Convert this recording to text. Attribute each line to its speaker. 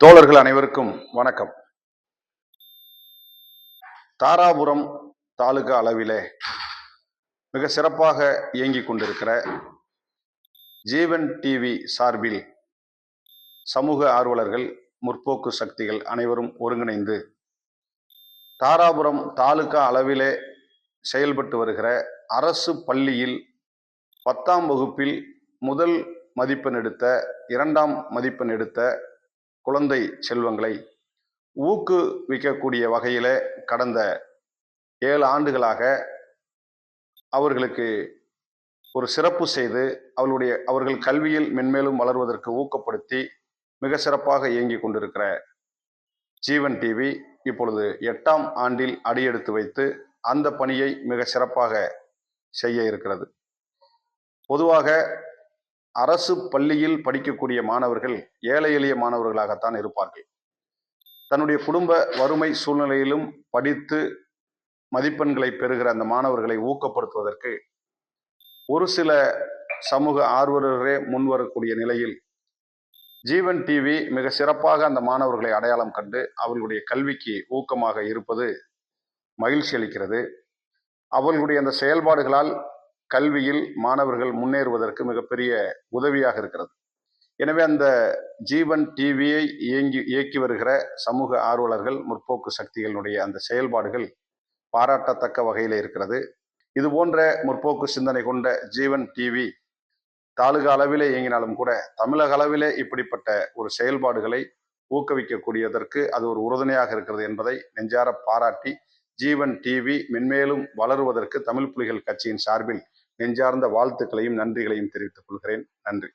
Speaker 1: தோழர்கள் அனைவருக்கும் வணக்கம். தாராபுரம் தாலுகா அளவிலே மிக சிறப்பாக இயங்கிக் கொண்டிருக்கிற ஜீவன் டிவி சார்பில் சமூக ஆர்வலர்கள் முற்போக்கு சக்திகள் அனைவரும் ஒருங்கிணைந்து தாராபுரம் தாலுகா அளவிலே செயல்பட்டு வருகிற அரசு பள்ளியில் பத்தாம் வகுப்பில் முதல் மதிப்பெண் எடுத்த இரண்டாம் மதிப்பெண் எடுத்த குழந்தை செல்வங்களை ஊக்குவிக்கக்கூடிய வகையில் கடந்த ஏழு ஆண்டுகளாக அவர்களுக்கு ஒரு சிறப்பு செய்து அவர்களுடைய அவர்கள் கல்வியில் மென்மேலும் வளர்வதற்கு ஊக்கப்படுத்தி மிக சிறப்பாக இயங்கி கொண்டிருக்கிற ஜீவன் டிவி இப்பொழுது எட்டாம் ஆண்டில் அடியெடுத்து வைத்து அந்த பணியை மிக சிறப்பாக செய்ய இருக்கிறது. பொதுவாக அரசு பள்ளியில் படிக்கக்கூடிய மாணவர்கள் ஏழை எளிய மாணவர்களாகத்தான் இருப்பார்கள். தன்னுடைய குடும்ப வறுமை சூழ்நிலையிலும் படித்து மதிப்பெண்களை பெறுகிற அந்த மாணவர்களை ஊக்கப்படுத்துவதற்கு ஒரு சில சமூக ஆர்வலர்களே முன்வரக்கூடிய நிலையில் ஜீவன் டிவி மிக சிறப்பாக அந்த மாணவர்களை அடையாளம் கண்டு அவர்களுடைய கல்விக்கு ஊக்கமாக இருப்பது மகிழ்ச்சி அளிக்கிறது. அவர்களுடைய அந்த செயல்பாடுகளால் கல்வியில் மாணவர்கள் முன்னேறுவதற்கு மிகப்பெரிய உதவியாக இருக்கிறது. எனவே அந்த ஜீவன் டிவியை இயங்கி இயக்கி வருகிற சமூக ஆர்வலர்கள் முற்போக்கு சக்திகளுடைய அந்த செயல்பாடுகள் பாராட்டத்தக்க வகையில் இருக்கிறது. இது போன்ற முற்போக்கு சிந்தனை கொண்ட ஜீவன் டிவி தாலுகா அளவிலே இயங்கினாலும் கூட தமிழக அளவிலே இப்படிப்பட்ட ஒரு செயல்பாடுகளை ஊக்குவிக்கக்கூடியதற்கு அது ஒரு உறுதுணையாக இருக்கிறது என்பதை நெஞ்சார பாராட்டி ஜீவன் டிவி மென்மேலும் வளருவதற்கு தமிழ் புலிகள் கட்சியின் சார்பில் நெஞ்சார்ந்த வாழ்த்துக்களையும் நன்றிகளையும் தெரிவித்துக் கொள்கிறேன். நன்றி.